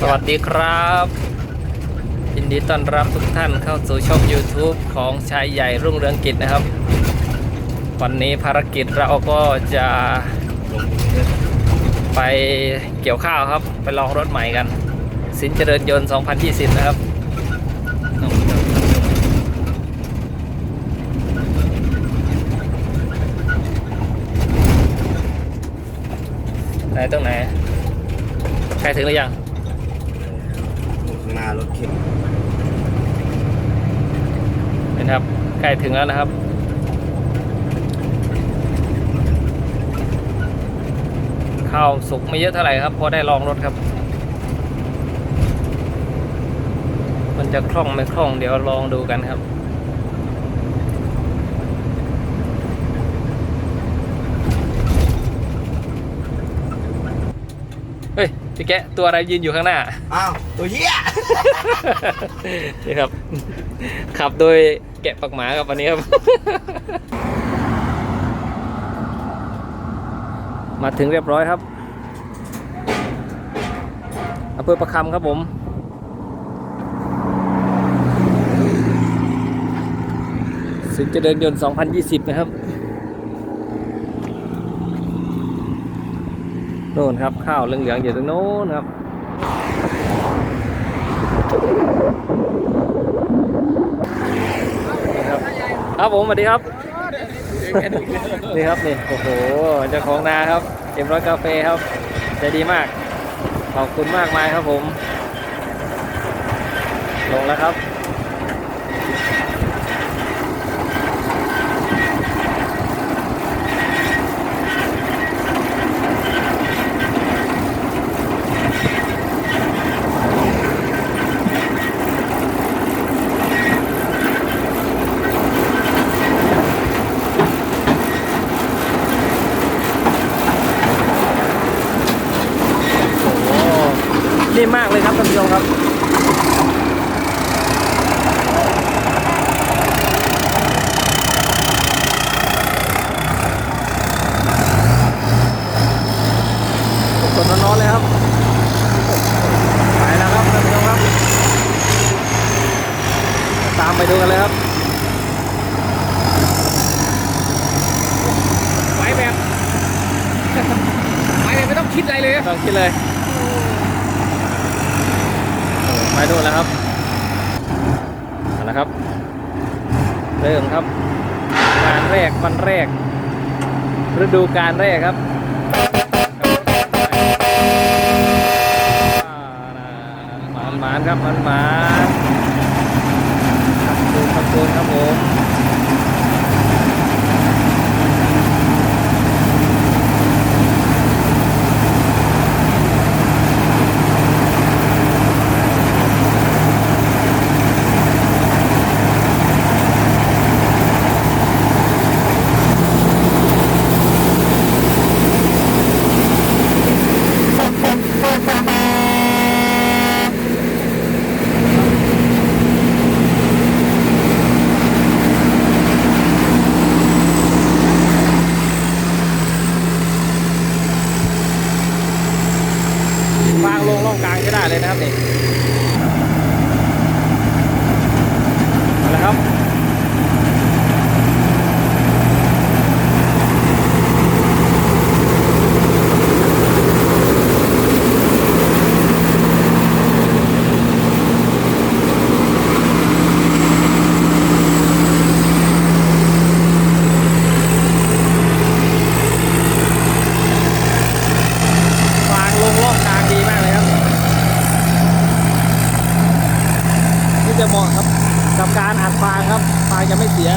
สวัสดีครับยินดีต้อนรับทุกท่านเข้าสู่ช่อง YouTube ของชายใหญ่รุ่งเรืองกิจนะครับ วันนี้ภารกิจเราก็จะไปเกี่ยวข้าวครับ ไปลองรถใหม่กัน สินเจริญยนต์ 2020 นะครับไหนตรงไหนใกล้ถึงหรือยังารถเข็นเห็นครับใกล้ถึงแล้วนะครับ ข้าวสุกไม่เยอะเท่าไหร่ครับ พอได้ลองรถครับ มันจะคล่องไม่คล่องเดี๋ยวลองดูกันครับเฮ้ย พี่แกะตัวอะไรยืนอยู่ข้างหน้า อ้าวตัวเหี้ยนี่ครับ ขับโดยแกะปักหมาครับวันนี้ครับ มาถึงเรียบร้อยครับอำเภอประคำครับผม สินเจริญยนต์ 2020 นะครับ โน่นครับ ข้าวเหลืองๆอยู่ตรงโน้นครับครับครับผมสวัสดีครับนี่ครับนี่โอ้โหเจ้าของนาครับเอ็มร้อยกาแฟครับใจดีมาก ขอบคุณมากมายครับผม ลงแล้วครับ โอ้โห นิ่มมากเลยครับท่านผู้ชมครับสดๆร้อนๆเลยครับไปแล้วครับท่านผู้ชมครับ ตามไปดูกันเลยครับไปแบบไปแบบไม่ต้องคิดอะไรเลย ต้องคิดเลย ไปดูนแล้วครับเอาละครับ เริ่มครับ งานแรกวันแรก ฤดูการแรกครับหมานหมานครับหมานหมานๆขับตูนขับตูนครับผมวางลงร่อง กลางก็ได้เลยนะครับนี่เอาละครับ ฟางลงร่องกลางดีมากเลยครับ นี่จะเหมาะ ครับ กับการอัดฟางครับฟางจะไม่เสีย